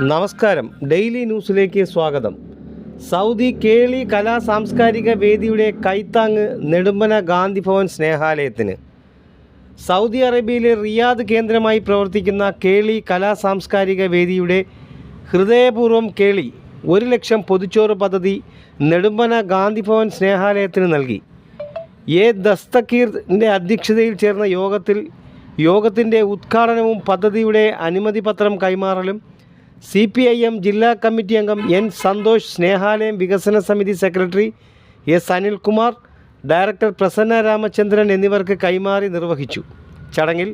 നമസ്കാരം. ഡെയിലി ന്യൂസിലേക്ക് സ്വാഗതം. സൗദി കേളി കലാ സാംസ്കാരിക വേദിയുടെ കൈത്താങ് നെടുമ്പന ഗാന്ധി ഭവൻ സ്നേഹാലയത്തിന്. സൗദി അറേബ്യയിലെ റിയാദ് കേന്ദ്രമായി പ്രവർത്തിക്കുന്ന കേളി കലാ സാംസ്കാരിക വേദിയുടെ ഹൃദയപൂർവം കേളി ഒരു ലക്ഷം പൊതിച്ചോറ് പദ്ധതി നെടുമ്പന ഗാന്ധി ഭവൻ സ്നേഹാലയത്തിന് നൽകി. എ ദസ്തക്കീറിന്റെ അധ്യക്ഷതയിൽ ചേർന്ന യോഗത്തിൽ യോഗത്തിന്റെ ഉദ്ഘാടനവും പദ്ധതിയുടെ അനുമതി പത്രം കൈമാറലും സി പി ഐ എം ജില്ലാ കമ്മിറ്റി അംഗം എൻ സന്തോഷ് സ്നേഹാലയം വികസന സമിതി secretary S Anilkumar director Prasanna Ramachandran എന്നിവർക്ക് കൈമാറി നിർവഹിച്ചു. ചടങ്ങിൽ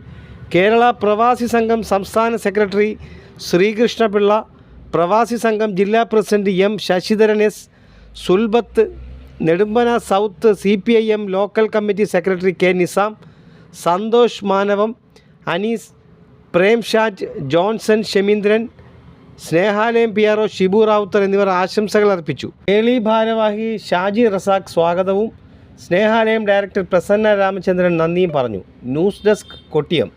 കേരള പ്രവാസി സംഘം സംസ്ഥാന സെക്രട്ടറി ശ്രീകൃഷ്ണപിള്ള പ്രവാസി സംഘം ജില്ലാ president M Sasidharan S Sulbath Nedumbana south C P I M local committee secretary K Nizam Santhosh Manavam Anees Premshaj Johnson Shamindran Snehalayam P R O Shibu Rawther എന്നിവർ ആശംസകൾ അർപ്പിച്ചു. കേളി ഭാരവാഹി ഷാജി റസാഖ് സ്വാഗതവും സ്നേഹാലയം ഡയറക്ടർ പ്രസന്ന രാമചന്ദ്രൻ നന്ദിയും പറഞ്ഞു. News desk Kottiyam.